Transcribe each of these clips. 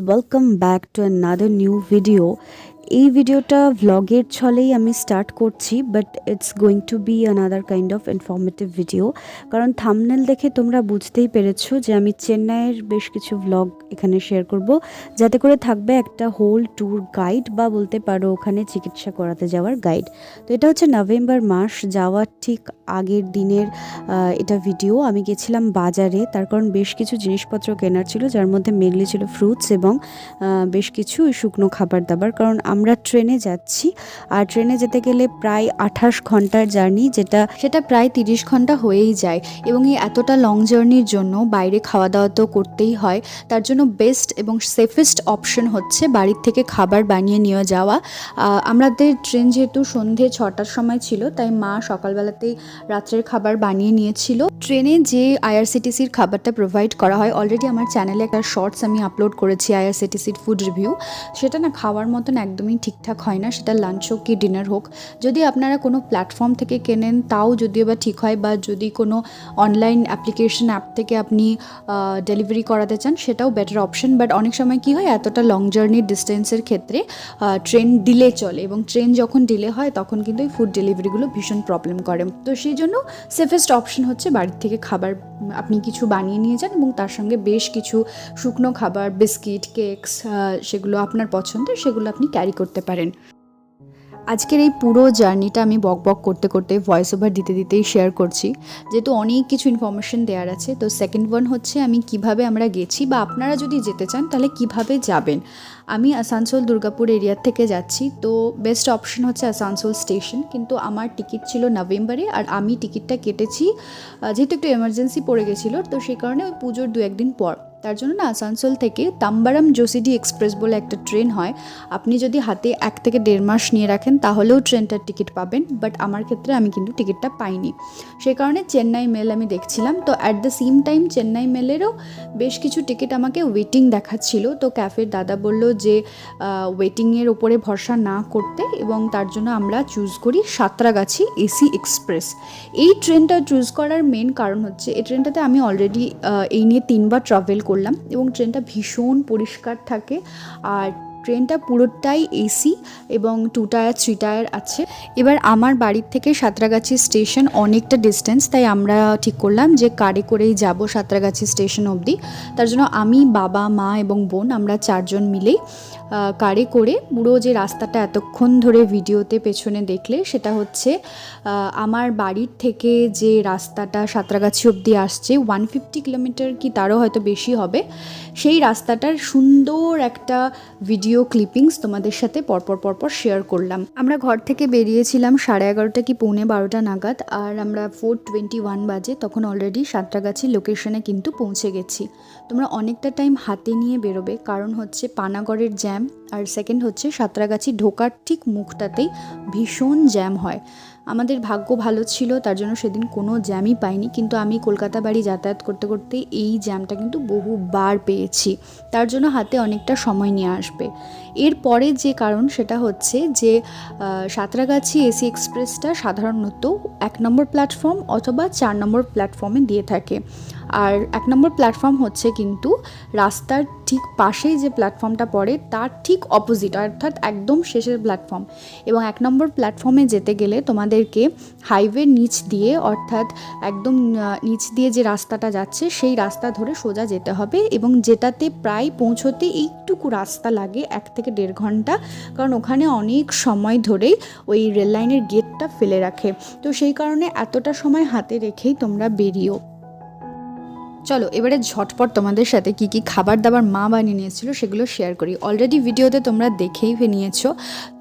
welcome back to another new video. এই ভিডিওটা ভ্লগের ছলেই আমি স্টার্ট করছি but it's going to be another kind of informative video কারণ thumbnail দেখে তোমরা বুঝতেই পেরেছ যে আমি চেন্নাইয়ের বেশ কিছু ভ্লগ এখানে শেয়ার করব। যাতে করে থাকবে একটা হোল ট্যুর গাইড বা বলতে পারো ওখানে চিকিৎসা করাতে যাওয়ার গাইড তো এটা হচ্ছে নভেম্বর মাস, যাওয়ার ঠিক আগের দিনের এটা ভিডিও আমি গেছিলাম বাজারে, তার কারণ বেশ কিছু জিনিসপত্র কেনার ছিল, যার মধ্যে মেনলি ছিল ফ্রুটস এবং বেশ কিছু শুকনো খাবার দাবার। কারণ আমরা ট্রেনে যাচ্ছি। আর ট্রেনে যেতে গেলে প্রায় আঠাশ ঘণ্টার জার্নি, যেটা, সেটা প্রায় তিরিশ ঘণ্টা হয়েই যায়। এবং এই এতটা লং জার্নির জন্য বাইরে খাওয়া দাওয়া তো করতেই হয়। তার জন্য বেস্ট এবং সেফেস্ট অপশন হচ্ছে বাড়ির থেকে খাবার বানিয়ে নিয়ে যাওয়া। আমাদের ট্রেন যেহেতু সন্ধে ছটার সময় ছিল, তাই মা সকালবেলাতেই রাত্রের খাবার বানিয়ে নিয়েছিল। ট্রেনে যে আইআরসিটিসির খাবারটা প্রোভাইড করা হয় অলরেডি আমার চ্যানেলে একটা শর্টস আমি আপলোড করেছি আইআরসিটিসির ফুড রিভিউ সেটা না খাওয়ার মতন একদমই ঠিকঠাক হয় না, সেটা লাঞ্চ হোক কি ডিনার হোক। যদি আপনারা কোনো প্ল্যাটফর্ম থেকে কেনেন, তাও যদিও বা ঠিক হয় বা যদি কোনো অনলাইন অ্যাপ্লিকেশন অ্যাপ থেকে আপনি ডেলিভারি করাতে চান, সেটাও বেটার অপশন বাট অনেক সময় কি হয়, এতটা লং জার্নি ডিস্টেন্সের ক্ষেত্রে ট্রেন ডিলে চলে এবং ট্রেন যখন ডিলে হয়, তখন কিন্তু এই ফুড ডেলিভারিগুলো ভীষণ প্রবলেম করে। তো সেই জন্য সেফেস্ট অপশন হচ্ছে বাড়ির থেকে খাবার, আপনি কিছু বানিয়ে নিয়ে যান এবং তার সঙ্গে বেশ কিছু শুকনো খাবার বিস্কিট কেকস সেগুলো আপনার পছন্দের, সেগুলো আপনি ক্যারি করতে পারেন। আজকের এই পুরো জার্নিটা আমি বক বক করতে করতে ভয়েস ওভার দিতে দিতেই শেয়ার করছি। যেহেতু অনেক কিছু ইনফরমেশন দেওয়ার আছে, তো সেকেন্ড ওয়ান হচ্ছে আমি কীভাবে আমরা গেছি বা আপনারা যদি যেতে চান তাহলে কীভাবে যাবেন? আমি আসানসোল দুর্গাপুর এরিয়ার থেকে যাচ্ছি, তো বেস্ট অপশন হচ্ছে আসানসোল স্টেশন কিন্তু আমার টিকিট ছিল নভেম্বরে আর আমি টিকিটটা কেটেছি যেহেতু একটু এমার্জেন্সি পড়ে গেছিল, তো সেই কারণে ওই পুজোর দু একদিন পর। তার জন্য না আসানসোল থেকে তাম্বারাম জোসিডি এক্সপ্রেস বলে একটা ট্রেন হয়, আপনি যদি হাতে এক থেকে দেড় মাস নিয়ে রাখেন, তাহলেও ট্রেনটার টিকিট পাবেন বাট আমার ক্ষেত্রে আমি কিন্তু টিকিটটা পাইনি। সেই কারণে চেন্নাই মেল আমি দেখছিলাম, তো at the same time Chennai মেলেরও বেশ কিছু টিকিট আমাকে ওয়েটিং দেখাচ্ছিল, তো ক্যাফের দাদা বলল যে ওয়েটিংয়ের ওপরে ভরসা না করতে এবং তার জন্য আমরা চুজ করি সাঁতরাগাছি এসি এক্সপ্রেস এই ট্রেনটা চুজ করার মেন কারণ হচ্ছে, এই ট্রেনটাতে আমি অলরেডি এই নিয়ে তিনবার ট্রাভেল করলাম এবং ট্রেনটা ভীষণ পরিষ্কার থাকে। আর ট্রেনটা পুরোটাই এসি এবং টু টায়ার থ্রি টায়ার আছে। এবার আমার বাড়ির থেকে সাঁতরাগাছি স্টেশন অনেকটা ডিস্টেন্স তাই আমরা ঠিক করলাম যে কারে করেই যাব সাঁতরাগাছি স্টেশন অবধি। তার জন্য আমি, বাবা, মা এবং বোন আমরা চারজন মিলেই কারে করে পুরো যে রাস্তাটা এতক্ষণ ধরে ভিডিওতে পেছনে দেখলে, সেটা হচ্ছে আমার বাড়ির থেকে যে রাস্তাটা সাঁতরাগাছি অবধি আসছে ওয়ান ফিফটি কিলোমিটার কি তারও হয়তো বেশি হবে। সেই রাস্তাটার সুন্দর একটা ভিডিও ক্লিপিংস তোমাদের সাথে পরপর পরপর শেয়ার করলাম। আমরা ঘর থেকে বেরিয়েছিলাম সাড়ে এগারোটা কি পৌনে বারোটা নাগাদ আর আমরা ফোর টোয়েন্টি ওয়ান বাজে তখন অলরেডি সাঁতরাগাছি লোকেশনে কিন্তু পৌঁছে গেছি। তোমরা অনেকটা টাইম হাতে নিয়ে বেরোবে, কারণ হচ্ছে পানাগড়ের জ্যাম আর সেকেন্ড হচ্ছে সাঁতরাগাছি ঢোকার ঠিক মুখটাতেই ভীষণ জ্যাম হয়। আমাদের ভাগ্য ভালো ছিল, তার জন্য সেদিন কোনো জ্যামই পাইনি। কিন্তু আমি কলকাতা বাড়ি যাতায়াত করতে করতে এই জ্যামটা কিন্তু বহুবার পেয়েছি। তার জন্য হাতে অনেকটা সময় নিয়ে আসবে। এরপরে যে কারণ সেটা হচ্ছে যে সাঁতরাগাছি এসি এক্সপ্রেসটা সাধারণত এক নম্বর প্ল্যাটফর্ম অথবা চার নম্বর প্ল্যাটফর্মে দিয়ে থাকে। আর এক নম্বর প্ল্যাটফর্ম হচ্ছে কিন্তু রাস্তার ঠিক পাশেই যে প্ল্যাটফর্মটা পড়ে, তার ঠিক অপোজিট অর্থাৎ একদম শেষের প্ল্যাটফর্ম এবং এক নম্বর প্ল্যাটফর্মে যেতে গেলে তোমাদেরকে হাইওয়ের নিচ দিয়ে, অর্থাৎ একদম নিচ দিয়ে যে রাস্তাটা যাচ্ছে, সেই রাস্তা ধরে সোজা যেতে হবে এবং যেটাতে প্রায় পৌঁছতে এইটুকু রাস্তা লাগে, এক থেকে দেড় ঘণ্টা, কারণ ওখানে অনেক সময় ধরেই ওই রেল লাইনের গেটটা ফেলে রাখে। তো সেই কারণে এতটা সময় হাতে রেখেই তোমরা বেরিও চলো, এবারে ঝটপট তোমাদের সাথে কি কি খাবার দাবার মা বানিয়ে নিয়েছিল সেগুলো শেয়ার করি। অলরেডি ভিডিওতে তোমরা দেখেই নিয়েছো।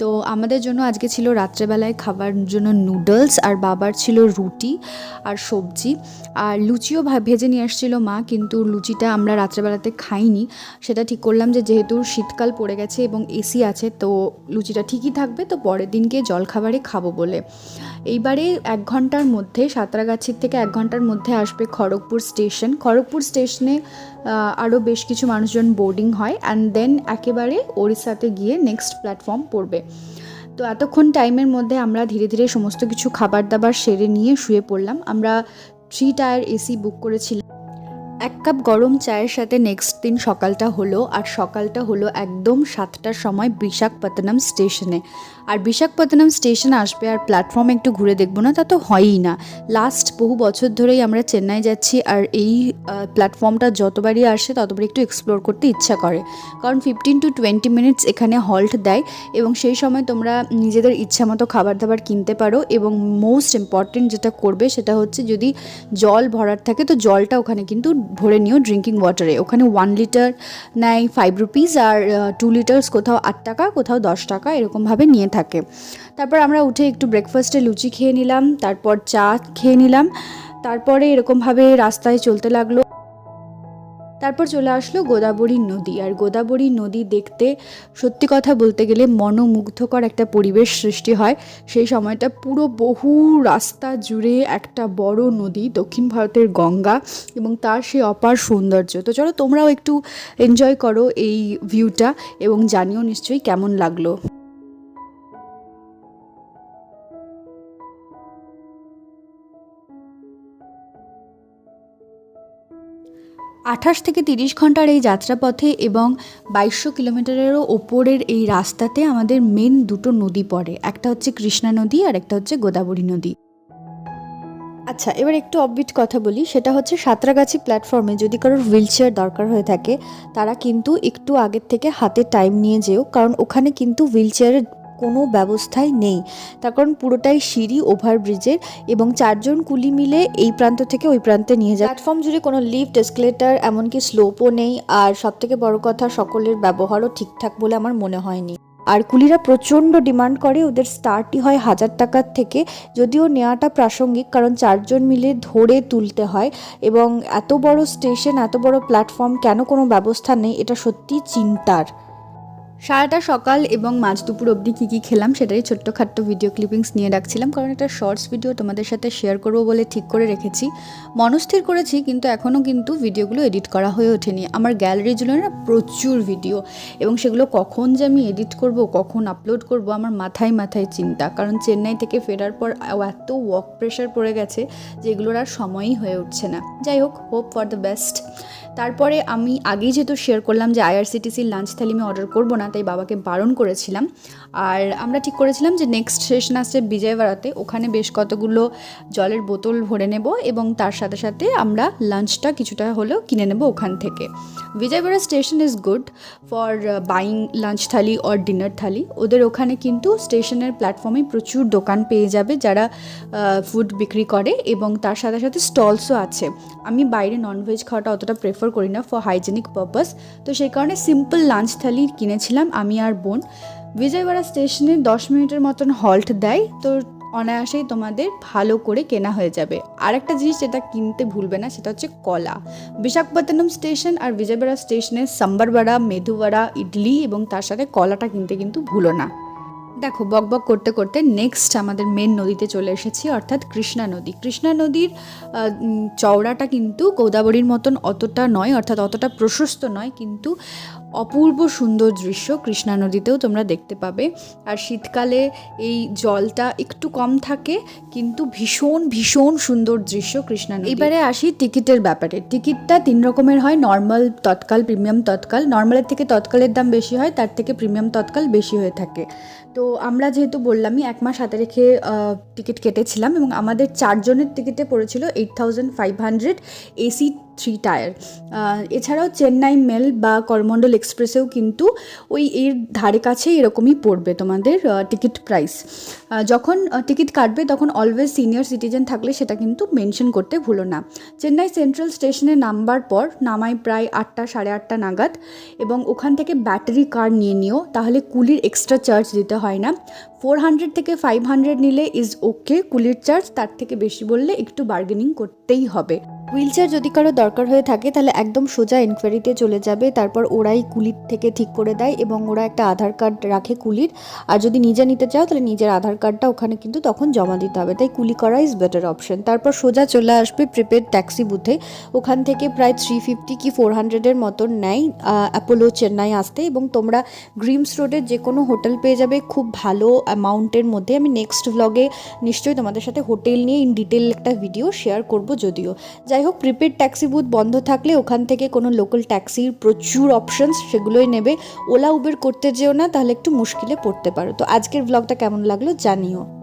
তো আমাদের জন্য আজকে ছিল রাত্রেবেলায় খাবার জন্য নুডলস আর বাবার ছিল রুটি আর সবজি। আর লুচিও ভেজে নিয়ে আসছিল মা, কিন্তু লুচিটা আমরা রাত্রেবেলাতে খাইনি। সেটা ঠিক করলাম যে যেহেতু শীতকাল পড়ে গেছে এবং এসি আছে, তো লুচিটা ঠিকই থাকবে, তো পরের দিনকে জলখাবারে খাব বলে। এইবারে এক ঘণ্টার মধ্যে, সাঁতরাগাছির থেকে এক ঘণ্টার মধ্যে আসবে খড়গপুর স্টেশন। খড়গপুর স্টেশনে আরও বেশ কিছু মানুষজন বোর্ডিং হয় অ্যান্ড দেন একেবারে ওড়িশাতে গিয়ে নেক্সট প্ল্যাটফর্ম পড়বে। তো এতক্ষণ টাইমের মধ্যে আমরা ধীরে ধীরে সমস্ত কিছু খাবার দাবার সেরে নিয়ে শুয়ে পড়লাম। আমরা থ্রি টায়ার এসি বুক করেছিলাম। এক কাপ গরম চায়ের সাথে নেক্সট দিন সকালটা হলো, আর সকালটা হলো একদম সাতটার সময় বিশাখাপত্তনম স্টেশনে। আর বিশাখাপত্তনম স্টেশনে আসবে আর প্ল্যাটফর্মে একটু ঘুরে দেখব না, তা তো হয়ই না। লাস্ট বহু বছর ধরেই আমরা চেন্নাই যাচ্ছি, আর এই প্ল্যাটফর্মটা যতবারই আসে ততবারই একটু এক্সপ্লোর করতে ইচ্ছা করে। কারণ ফিফটিন টু টোয়েন্টি মিনিটস এখানে হল্ট দেয়, এবং সেই সময় তোমরা নিজেদের ইচ্ছা মতো খাবার দাবার কিনতে পারো, এবং মোস্ট ইম্পর্টেন্ট যেটা করবে সেটা হচ্ছে যদি জল ভরার থাকে, তো জলটা ওখানে কিন্তু ভরে নিও ড্রিঙ্কিং ওয়াটারে ওখানে ওয়ান লিটার নেয় ফাইভ রুপিস আর টু লিটার্স কোথাও আট টাকা, কোথাও দশ টাকা এরকমভাবে নিয়ে থাকে। তারপর আমরা উঠে একটু ব্রেকফাস্টে লুচি খেয়ে নিলাম, তারপর চা খেয়ে নিলাম। তারপরে এরকমভাবে রাস্তায় চলতে লাগল। তারপর চলে আসলো গোদাবরী নদী। আর গোদাবরী নদী দেখতে, সত্যি কথা বলতে গেলে মনোমুগ্ধকর একটা পরিবেশ সৃষ্টি হয়। সেই সময়টা পুরো বহু রাস্তা জুড়ে একটা বড় নদী, দক্ষিণ ভারতের গঙ্গা এবং তার সেই অপার সৌন্দর্য। তো চলো তোমরাও একটু এনজয় করো এই ভিউটা এবং জানিও নিশ্চয়ই কেমন লাগল। আঠাশ থেকে তিরিশ ঘণ্টার এই যাত্রাপথে এবং বাইশশো কিলোমিটারেরও ওপরের এই রাস্তাতে আমাদের মেন দুটো নদী পড়ে। একটা হচ্ছে কৃষ্ণা নদী আর একটা হচ্ছে গোদাবরী নদী। আচ্ছা এবার একটু অববিট কথা বলি। সেটা হচ্ছে সাঁতরাগাছি প্ল্যাটফর্মে যদি কারোর হুইল দরকার হয়ে থাকে, তারা কিন্তু একটু আগের থেকে হাতে টাইম নিয়ে যেও, কারণ ওখানে কিন্তু হুইল কোনো ব্যবস্থাই নেই। তার কারণ পুরোটাই সিঁড়ি, ওভারব্রিজের এবং চারজন কুলি মিলে এই প্রান্ত থেকে ওই প্রান্তে নিয়ে যায়। প্ল্যাটফর্ম জুড়ে কোনো লিফট, এসকেলেটার, এমনকি স্লোপও নেই। আর সবথেকে বড় কথা, সকলের ব্যবহারও ঠিকঠাক বলে আমার মনে হয়নি। আর কুলিরা প্রচণ্ড ডিমান্ড করে, ওদের স্টার্টই হয় হাজার টাকার থেকে। যদিও নেওয়াটা প্রাসঙ্গিক, কারণ চারজন মিলে ধরে তুলতে হয়। এবং এত বড় স্টেশন, এত বড় প্ল্যাটফর্ম, কেন কোনো ব্যবস্থা নেই, এটা সত্যি চিন্তার। সারাটা সকাল এবং মাঝ দুপুর অবধি কী কী খেলাম সেটাই ছোট্টখাট্ট ভিডিও ক্লিপিংস নিয়ে রাখছিলাম। কারণ একটা শর্টস ভিডিও তোমাদের সাথে শেয়ার করব বলে ঠিক করে রেখেছি। মনস্থির করেছি কিন্তু এখনও কিন্তু ভিডিওগুলো এডিট করা হয়ে ওঠেনি। আমার গ্যালারি জুড়ে না প্রচুর ভিডিও এবং সেগুলো কখন যে আমি এডিট করব, কখন আপলোড করব, আমার মাথায় মাথায় চিন্তা। কারণ চেন্নাই থেকে ফেরার পর এত ওয়ার্ক প্রেশার পড়ে গেছে যে এগুলোর আর সময়ই হয়ে উঠছে না। যাই হোক হোপ ফর দ্য বেস্ট তারপরে আমি আগেই যেহেতু শেয়ার করলাম যে আইআরসিটিসির লাঞ্চ থালি আমি অর্ডার করব না, তাই বাবাকে বারণ করেছিলাম। আর আমরা ঠিক করেছিলাম যে নেক্সট স্টেশন আসছে বিজয়বাড়াতে ওখানে বেশ কতগুলো জলের বোতল ভরে নেব এবং তার সাথে সাথে আমরা লাঞ্চটা কিছুটা হলেও কিনে নেব ওখান থেকে। Vijayawada station is good for buying lunch thali or dinner thali. ওদের ওখানে কিন্তু স্টেশনের প্ল্যাটফর্মে প্রচুর দোকান পেয়ে যাবে যারা ফুড বিক্রি করে এবং তার সাথে সাথে স্টলসও আছে। আমি বাইরে ননভেজ খাওয়াটা অতটা প্রেফার করি না ফর হাইজেনিক পারপাস তো সেই কারণে সিম্পল লাঞ্চ থালি কিনেছিলাম আমি আর বোন। বিজয়বাড়া স্টেশনে দশ মিনিটের মতন হল্ট দেয়। তো অনায়াসেই তোমাদের ভালো করে কেনা হয়ে যাবে। আর একটা জিনিস যেটা কিনতে ভুলবে না, সেটা হচ্ছে কলা। বিশাখাপত্তনম স্টেশন আর বিজয়বাড়া স্টেশনে সাম্বারবাড়া মেদুবাড়া ইডলি এবং তার সাথে কলাটা কিনতে কিন্তু ভুলো না। দেখো, বক বক করতে করতে নেক্সট আমাদের মেন নদীতে চলে এসেছি, অর্থাৎ কৃষ্ণা নদী। কৃষ্ণা নদীর চওড়াটা কিন্তু গোদাবরীর মতন অতটা নয়, অর্থাৎ অতটা প্রশস্ত নয়, কিন্তু অপূর্ব সুন্দর দৃশ্য কৃষ্ণা নদীতেও তোমরা দেখতে পাবে। আর শীতকালে এই জলটা একটু কম থাকে, কিন্তু ভীষণ ভীষণ সুন্দর দৃশ্য কৃষ্ণা নদী এবারে আসি টিকিটের ব্যাপারে। টিকিটটা তিন রকমের হয়, নর্মাল, তৎকাল, প্রিমিয়াম, তৎকাল। নর্মালের থেকে তৎকালের দাম বেশি হয়, তার থেকে প্রিমিয়াম, তৎকাল বেশি হয়ে থাকে। তো আমরা যেহেতু বললামই, এক মাস হাতে রেখে টিকিট কেটেছিলাম এবং আমাদের চারজনের টিকিটে পড়েছিল eight thousand five hundred AC three tier এছাড়াও চেন্নাই মেল বা করমণ্ডল এক্সপ্রেসেও কিন্তু ওই এর ধারে কাছে এরকমই পড়বে তোমাদের টিকিট প্রাইস যখন টিকিট কাটবে তখন অলওয়েজ সিনিয়র সিটিজেন থাকলে সেটা কিন্তু মেনশন করতে ভুলো না। চেন্নাই সেন্ট্রাল স্টেশনে নামবার পর নামাই প্রায় আটটা, সাড়ে আটটা নাগাদ এবং ওখান থেকে ব্যাটারি কার নিয়ে নিও, তাহলে কুলির এক্সট্রা চার্জ দিতে হয় না। ফোর হান্ড্রেড থেকে ফাইভ হান্ড্রেড নিলে ইজ ওকে কুলির চার্জ তার থেকে বেশি বললে একটু বার্গেনিং করতেই হবে। হুইলচেয়ার যদি কারও দরকার হয়ে থাকে, তাহলে একদম সোজা এনকোয়ারিতে চলে যাবে, তারপর ওরাই কুলির থেকে ঠিক করে দেয় এবং ওরা একটা আধার কার্ড রাখে কুলির। আর যদি নিজে নিতে চাও, তাহলে নিজের আধার কার্ডটা ওখানে কিন্তু তখন জমা দিতে হবে। তাই কুলি করা ইজ বেটার অপশন তারপর সোজা চলে আসবে প্রিপেড ট্যাক্সি বুথে ওখান থেকে প্রায় থ্রি ফিফটি কি ফোর হান্ড্রেডের মতন নেয় অ্যাপোলো চেন্নাই আসতে। এবং তোমরা গ্রিমস রোডের যে কোনো হোটেল পেয়ে যাবে খুব ভালো অ্যামাউন্টের মধ্যে। আমি নেক্সট ভ্লগে নিশ্চয়ই তোমাদের সাথে হোটেল নিয়ে ইন ডিটেল একটা ভিডিও শেয়ার করব। যদিও। যাই হোক প্রিপেড ট্যাক্সি বুথ বন্ধ থাকলে ওখান থেকে কোনো লোকাল ট্যাক্সির প্রচুর অপশনস সেগুলোই নেবে। ওলা, উবের করতে যেও না, তাহলে একটু মুশকিলে পড়তে পারো। তো আজকের ব্লগটা কেমন লাগল জানিও।